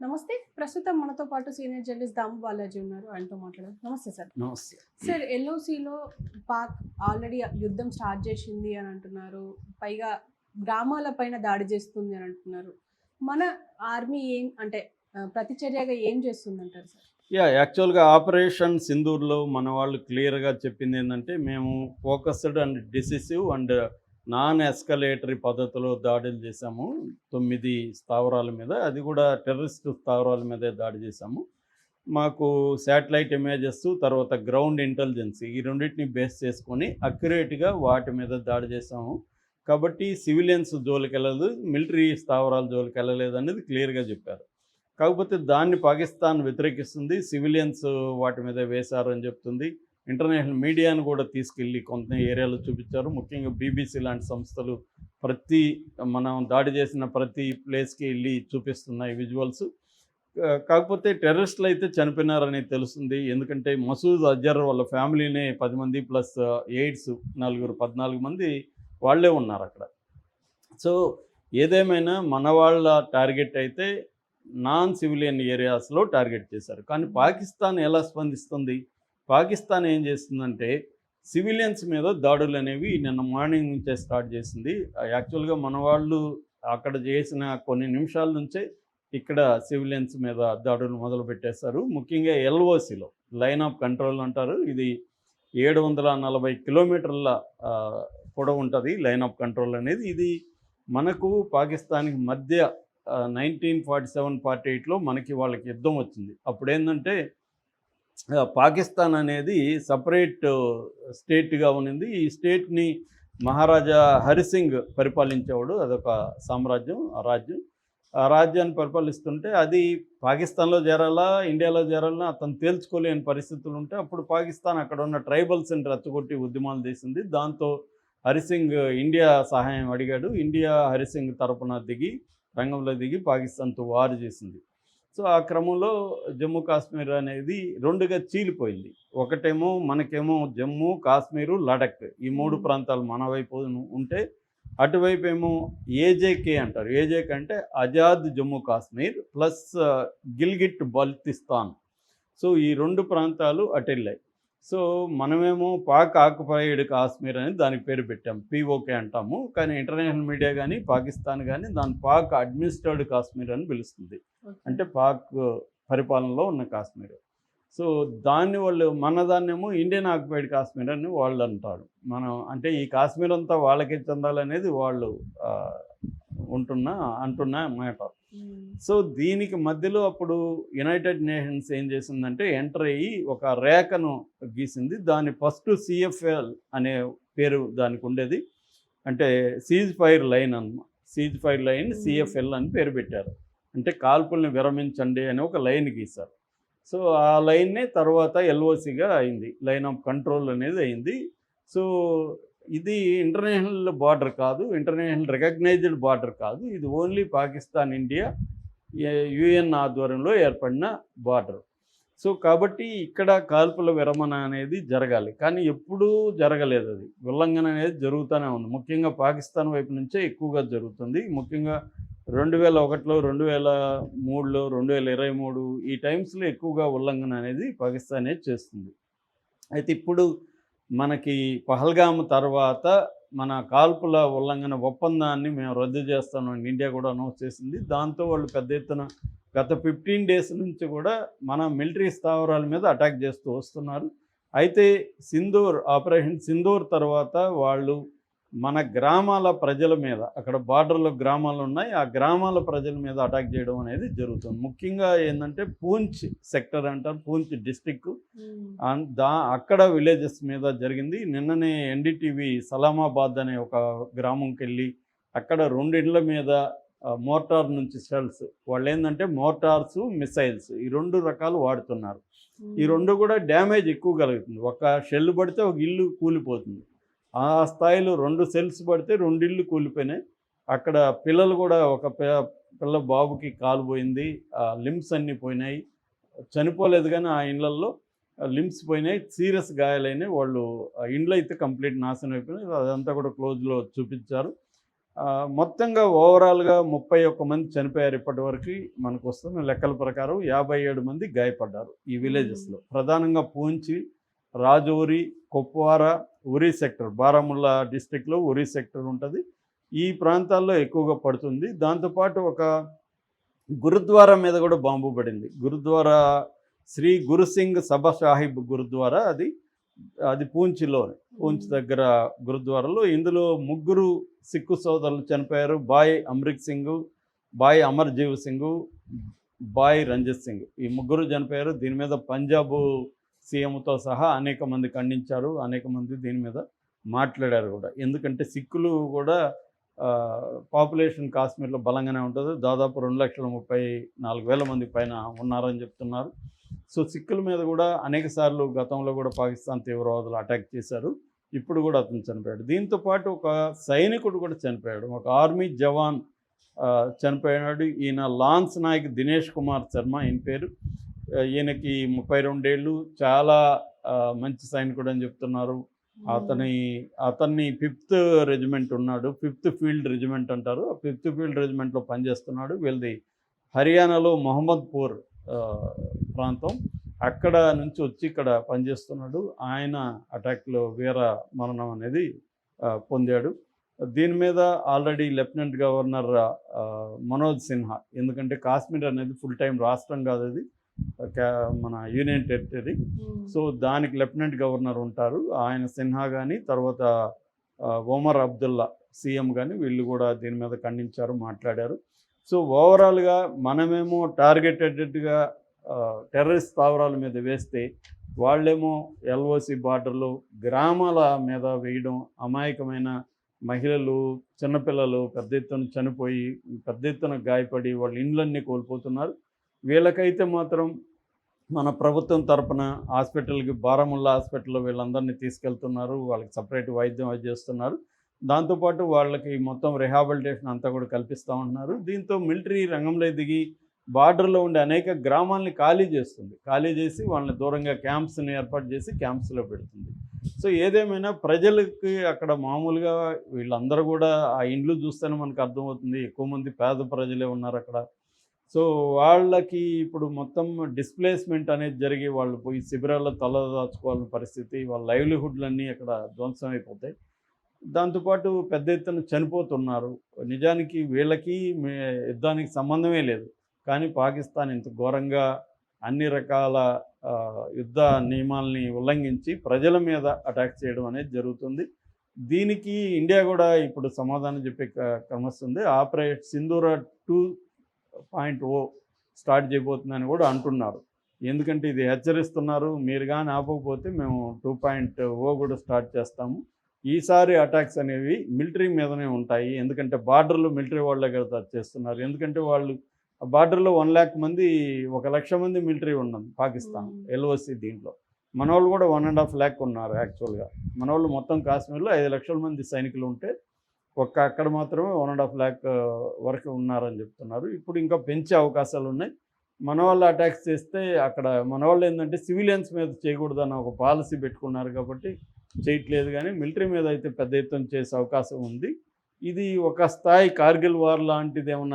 నమస్తే. ప్రస్తుతం మనతో పాటు సీనియర్ జర్నలిస్ట్ దాము బాలాజీ ఉన్నారు. ఆయనతో మాట్లాడారు నమస్తే సార్. నమస్తే. సార్ ఎల్ఓసిలో పాక్ ఆల్రెడీ యుద్ధం స్టార్ట్ చేసింది అని అంటున్నారు. పైగా గ్రామాల పైన దాడి చేస్తుంది అని అంటున్నారు. మన ఆర్మీ ఏం అంటే ప్రతిచర్యగా ఏం చేస్తుంది అంటారు సార్? యా యాక్చువల్గా ఆపరేషన్ సింధూర్లో మన వాళ్ళు క్లియర్గా చెప్పింది ఏంటంటే మేము focused and decisive and non escalatory పద్ధతిలో దాడులు చేశాము. తొమ్మిది స్థావరాల మీద అది కూడా టెర్రరిస్ట్ స్థావరాల మీదే దాడి చేశాము. మాకు శాటిలైట్ ఇమేజెస్ తర్వాత గ్రౌండ్ ఇంటెలిజెన్స్ ఈ రెండింటిని బేస్ చేసుకొని అక్యురేట్గా వాటి మీద దాడి చేశాము. కాబట్టి సివిలియన్స్ జోలికి మిలిటరీ స్థావరాల జోలికి వెళ్ళలేదు అనేది క్లియర్గా చెప్పారు. కాకపోతే దాన్ని పాకిస్తాన్ వ్యతిరేకిస్తుంది సివిలియన్స్ వాటి మీద వేశారు అని చెప్తుంది. ఇంటర్నేషనల్ మీడియాను కూడా తీసుకెళ్ళి కొంత ఏరియాలో చూపించారు. ముఖ్యంగా బీబీసీ లాంటి సంస్థలు ప్రతి మనం దాడి చేసిన ప్రతి ప్లేస్కి వెళ్ళి చూపిస్తున్నాయి విజువల్స్. కాకపోతే టెర్రరిస్టులు అయితే చనిపోయినారని తెలుస్తుంది. ఎందుకంటే మసూద్ అజర్ వాళ్ళ ఫ్యామిలీనే పది మంది ప్లస్ ఎయిడ్స్ నలుగురు పద్నాలుగు మంది వాళ్ళే ఉన్నారు అక్కడ. సో ఏదేమైనా మన వాళ్ళ టార్గెట్ అయితే నాన్ సివిలియన్ ఏరియాస్లో టార్గెట్ చేశారు. కానీ పాకిస్తాన్ ఎలా స్పందిస్తుంది? పాకిస్తాన్ ఏం చేస్తుందంటే సివిలియన్స్ మీద దాడులు అనేవి నిన్న మార్నింగ్ నుంచే స్టార్ట్ చేసింది. యాక్చువల్గా మన వాళ్ళు అక్కడ చేసిన కొన్ని నిమిషాల నుంచే ఇక్కడ సివిలియన్స్ మీద దాడులు మొదలు పెట్టేశారు. ముఖ్యంగా ఎల్ఓసిలో లైన్ ఆఫ్ కంట్రోల్ అంటారు. ఇది ఏడు వందల నలభై కిలోమీటర్ల పొడవు ఉంటుంది లైన్ ఆఫ్ కంట్రోల్ అనేది. ఇది మనకు పాకిస్తాన్కి మధ్య నైన్టీన్ ఫార్టీ సెవెన్ ఫార్టీ ఎయిట్లో మనకి వాళ్ళకి యుద్ధం వచ్చింది. అప్పుడు ఏంటంటే పాకిస్తాన్ అనేది సపరేట్ స్టేట్గా ఉన్నింది. ఈ స్టేట్ని మహారాజా హరిసింగ్ పరిపాలించేవాడు. అదొక సామ్రాజ్యం ఆ రాజ్యం. ఆ రాజ్యాన్ని పరిపాలిస్తుంటే అది పాకిస్తాన్లో చేరాలా ఇండియాలో చేరాలా అతను తేల్చుకోలేని పరిస్థితులు ఉంటే అప్పుడు పాకిస్తాన్ అక్కడ ఉన్న ట్రైబల్స్ని రచ్చగొట్టి ఉద్యమాలు చేసింది. దాంతో హరిసింగ్ ఇండియా సహాయం అడిగాడు. ఇండియా హరిసింగ్ తరపున దిగి రంగంలో దిగి పాకిస్తాన్తో వారు చేసింది. సో ఆ క్రమంలో జమ్మూ కాశ్మీర్ అనేది రెండుగా చీలిపోయింది. ఒకటేమో మనకేమో జమ్మూ కాశ్మీరు లడక్ ఈ మూడు ప్రాంతాలు మన వైపు ఉంటే అటువైపు ఏమో ఏజేకే అంటారు. ఏజేకే అంటే ఆజాద్ జమ్మూ కాశ్మీర్ ప్లస్ గిల్గిట్ బల్తిస్తాన్. సో ఈ రెండు ప్రాంతాలు అటు వెళ్ళాయి సో మనమేమో పాక్ ఆక్యుపైడ్ కాశ్మీర్ అని దానికి పేరు పెట్టాం పీఓకే అంటాము. కానీ ఇంటర్నేషనల్ మీడియా కానీ పాకిస్తాన్ కానీ దాని పాక్ అడ్మినిస్ట్రేడ్ కాశ్మీర్ అని పిలుస్తుంది. అంటే పాక్ పరిపాలనలో ఉన్న కాశ్మీర్. సో దాన్ని వాళ్ళు మన దాన్నేమో ఇండియన్ ఆక్యుపైడ్ కాశ్మీర్ అని వాళ్ళు అంటారు. మనం అంటే ఈ కాశ్మీర్ అంతా వాళ్ళకే చెందాలనేది వాళ్ళు ఉంటున్న అంటున్న ఉమ్, సో దీనికి మధ్యలో అప్పుడు యునైటెడ్ నేషన్స్ ఏం చేసిందంటే ఎంటర్ అయ్యి ఒక రేఖను గీసింది. దాని ఫస్ట్ సిఎఫ్ఎల్ అనే పేరు దానికి ఉండేది. అంటే సీజ్ ఫైర్ లైన్ అన్నమాట సీజ్ ఫైర్ లైన్ సిఎఫ్ఎల్ అని పేరు పెట్టారు. అంటే కాల్పుల్ని విరమించండి అని ఒక లైన్ గీశారు. సో ఆ లైన్నే తర్వాత ఎల్ఓసిగా అయింది. లైన్ ఆఫ్ కంట్రోల్ అనేది అయింది. సో ఇది ఇంటర్నేషనల్ బార్డర్ కాదు ఇంటర్నేషనల్ రికగ్నైజ్డ్ బార్డర్ కాదు. ఇది ఓన్లీ పాకిస్తాన్ ఇండియా యుఎన్ ఆధ్వర్యంలో ఏర్పడిన బార్డర్. సో కాబట్టి ఇక్కడ కాల్పుల విరమణ అనేది జరగాలి. కానీ ఎప్పుడూ జరగలేదు అది. ఉల్లంఘన అనేది జరుగుతూనే ఉంది. ముఖ్యంగా పాకిస్తాన్ వైపు నుంచే ఎక్కువగా జరుగుతుంది. ముఖ్యంగా రెండు వేల ఒకటిలో రెండు వేల మూడులో రెండు వేల ఇరవై మూడు ఈ టైమ్స్లో ఎక్కువగా ఉల్లంఘన అనేది పాకిస్తానే చేస్తుంది. అయితే ఇప్పుడు మనకి పహల్గామ్ తర్వాత మన కాల్పుల ఉల్లంఘన ఒప్పందాన్ని మేము రద్దు చేస్తామని ఇండియా కూడా అనౌన్స్ చేసింది. దాంతో వాళ్ళు పెద్ద ఎత్తున గత ఫిఫ్టీన్ డేస్ నుంచి కూడా మన మిలిటరీ స్థావరాల మీద అటాక్ చేస్తూ వస్తున్నారు. అయితే సింధూర్ ఆపరేషన్ సింధూర్ తర్వాత వాళ్ళు మన గ్రామాల ప్రజల మీద అక్కడ బార్డర్లో గ్రామాలు ఉన్నాయి ఆ గ్రామాల ప్రజల మీద అటాక్ చేయడం అనేది జరుగుతుంది. ముఖ్యంగా ఏంటంటే పూంచ్ సెక్టర్ అంటారు పూంచ్ డిస్టిక్ దా అక్కడ విలేజెస్ మీద జరిగింది. నిన్ననే ఎన్డీటీవీ సలామాబాద్ అనే ఒక గ్రామంకి వెళ్ళి అక్కడ రెండిండ్ల మీద మోటార్ నుంచి షెల్స్ వాళ్ళు ఏంటంటే మోటార్స్ మిసైల్స్ ఈ రెండు రకాలు వాడుతున్నారు. ఈ రెండు కూడా డ్యామేజ్ ఎక్కువ కలుగుతుంది. ఒక షెల్ పడితే ఒక ఇల్లు కూలిపోతుంది. ఆ స్థాయిలో రెండు సెల్స్ పడితే రెండు ఇల్లు కూలిపోయినాయి. అక్కడ పిల్లలు కూడా ఒక పిల్ల బాబుకి కాలు పోయింది. లిమ్స్ అన్నీ పోయినాయి. చనిపోలేదు కానీ ఆ ఇండ్లల్లో లిమ్స్ పోయినాయి. సీరియస్ గాయాలైనాయి. వాళ్ళు ఆ ఇండ్లు అయితే కంప్లీట్ నాశనం అయిపోయినాయి. అదంతా కూడా క్లోజ్లో చూపించారు. మొత్తంగా ఓవరాల్గా ముప్పై ఒక్క మంది చనిపోయారు ఇప్పటి వరకు మనకు వస్తున్న లెక్కల ప్రకారం యాభై ఏడు మంది గాయపడ్డారు ఈ విలేజెస్లో. ప్రధానంగా పూంచి రాజౌరి కొప్వార ఉరి సెక్టర్ బారాముల్లా డిస్టిక్లో ఉరి సెక్టర్ ఉంటుంది. ఈ ప్రాంతాల్లో ఎక్కువగా పడుతుంది. దాంతోపాటు ఒక గురుద్వారా మీద కూడా బాంబు పడింది. గురుద్వారా శ్రీ గురుసింగ్ సభ సాహిబ్ గురుద్వారా అది అది పూంచిలో పూంచ్ దగ్గర గురుద్వారాలో ఇందులో ముగ్గురు సిక్కు సోదరులు చనిపోయారు. బాయ్ అమృత్ సింగ్ బాయ్ అమర్జీవ్ సింగ్ బాయ్ రంజిత్ సింగ్. ఈ ముగ్గురు చనిపోయారు. దీని మీద పంజాబ్ సీఎంతో సహా అనేక మంది ఖండించారు అనేక మంది దీని మీద మాట్లాడారు కూడా. ఎందుకంటే సిక్కులు కూడా పాపులేషన్ కాశ్మీర్లో బలంగానే ఉంటుంది. దాదాపు రెండు లక్షల ముప్పై నాలుగు వేల మంది పైన ఉన్నారని చెప్తున్నారు. సో సిక్కుల మీద కూడా అనేక సార్లు గతంలో కూడా పాకిస్తాన్ తీవ్రవాదులు అటాక్ చేశారు. ఇప్పుడు కూడా అతను చనిపోయాడు. దీంతో పాటు ఒక సైనికుడు కూడా చనిపోయాడు. ఒక ఆర్మీ జవాన్ చనిపోయినాడు. ఈయన లాన్స్ నాయక్ దినేష్ కుమార్ శర్మ ఈయన పేరు. ఈయనకి ముప్పై రెండేళ్ళు. చాలా మంచి సైనికుడు అని చెప్తున్నారు. అతని అతన్ని ఫిఫ్త్ రెజిమెంట్ ఉన్నాడు. ఫిఫ్త్ ఫీల్డ్ రెజిమెంట్ అంటారు. ఆ ఫిఫ్త్ ఫీల్డ్ రెజిమెంట్లో పనిచేస్తున్నాడు. వీళ్ళది హర్యానాలో మొహమ్మద్పూర్ ప్రాంతం. అక్కడ నుంచి వచ్చి ఇక్కడ పనిచేస్తున్నాడు. ఆయన అటాక్లో వీర మరణం అనేది పొందాడు. దీని మీద already lieutenant governor Manoj Sinha. ఎందుకంటే కాశ్మీర్ అనేది ఫుల్ టైం రాష్ట్రం కాదు అది. మన యూనియన్ టెరిటరీ. సో దానికి లెఫ్టినెంట్ గవర్నర్ ఉంటారు. ఆయన సిన్హా కానీ తర్వాత ఒమర్ అబ్దుల్లా సీఎం కానీ వీళ్ళు కూడా దీని మీద ఖండించారు మాట్లాడారు. సో ఓవరాల్గా మనమేమో టార్గెటెడ్గా టెర్రరిస్ట్ స్థావరాల మీద వేస్తే వాళ్ళేమో ఎల్ఓసి బార్డర్లు గ్రామాల మీద వేయడం అమాయకమైన మహిళలు చిన్నపిల్లలు పెద్ద ఎత్తున చనిపోయి పెద్ద ఎత్తున గాయపడి వాళ్ళ ఇండ్లన్నీ కోల్పోతున్నారు. వీళ్ళకైతే మాత్రం మన ప్రభుత్వం తరపున హాస్పిటల్కి బారాముల్లా హాస్పిటల్లో వీళ్ళందరినీ తీసుకెళ్తున్నారు. వాళ్ళకి సపరేట్ వైద్యం అది చేస్తున్నారు. దాంతోపాటు వాళ్ళకి మొత్తం రిహాబిలిటేషన్ అంతా కూడా కల్పిస్తూ ఉంటున్నారు. దీంతో మిలిటరీ రంగంలో దిగి బార్డర్లో ఉండే అనేక గ్రామాలని ఖాళీ చేస్తుంది. ఖాళీ చేసి వాళ్ళని దూరంగా క్యాంప్స్ని ఏర్పాటు చేసి క్యాంప్స్లో పెడుతుంది. సో ఏదేమైనా ప్రజలకి అక్కడ మామూలుగా వీళ్ళందరూ కూడా ఆ ఇండ్లు చూస్తేనే మనకు అర్థమవుతుంది. ఎక్కువ మంది పేద ప్రజలే ఉన్నారు అక్కడ. సో వాళ్ళకి ఇప్పుడు మొత్తం డిస్ప్లేస్మెంట్ అనేది జరిగి వాళ్ళు పోయి శిబిరాల్లో తలదాచుకోవాలని పరిస్థితి వాళ్ళ లైవ్లీహుడ్లన్నీ అక్కడ ధ్వంసం అయిపోతాయి దాంతోపాటు పెద్ద ఎత్తున చనిపోతున్నారు. నిజానికి వీళ్ళకి యుద్ధానికి సంబంధమే లేదు. కానీ పాకిస్తాన్ ఇంత ఘోరంగా అన్ని రకాల యుద్ధ నియమాల్ని ఉల్లంఘించి ప్రజల మీద అటాక్ చేయడం అనేది జరుగుతుంది. దీనికి ఇండియా కూడా ఇప్పుడు సమాధానం చెప్పే క్రమస్తుంది. Operate Sindoor two point O start చేయబోతుందని కూడా అంటున్నారు. ఎందుకంటే ఇది హెచ్చరిస్తున్నారు. మీరు కానీ ఆపకపోతే మేము టూ పాయింట్ ఓ కూడా స్టార్ట్ చేస్తాము. ఈసారి అటాక్స్ అనేవి మిలిటరీ మీదనే ఉంటాయి. ఎందుకంటే బార్డర్లో మిలిటరీ వాళ్ళే కదా చేస్తున్నారు. ఎందుకంటే వాళ్ళు బార్డర్లో వన్ ల్యాక్ మంది ఒక లక్ష మంది మిలిటరీ ఉన్నది పాకిస్తాన్. ఎల్ఓసి దీంట్లో. మన వాళ్ళు కూడా వన్ అండ్ హాఫ్ ల్యాక్ ఉన్నారు యాక్చువల్గా. మన వాళ్ళు మొత్తం కాశ్మీర్లో ఐదు లక్షల మంది సైనికులు ఉంటే ఒక్క అక్కడ మాత్రమే వన్ అండ్ హాఫ్ ల్యాక్ వరకు ఉన్నారని చెప్తున్నారు. ఇప్పుడు ఇంకా పెంచే అవకాశాలు ఉన్నాయి. మన వాళ్ళు అటాక్స్ చేస్తే అక్కడ మన వాళ్ళు ఏంటంటే సివిలియన్స్ మీద చేయకూడదన్న ఒక పాలసీ పెట్టుకున్నారు కాబట్టి చేయట్లేదు కానీ మిలిటరీ మీద అయితే పెద్ద ఎత్తున చేసే అవకాశం ఉంది. ఇది ఒక స్థాయి కార్గిల్ వార్ లాంటిది ఏమన్నా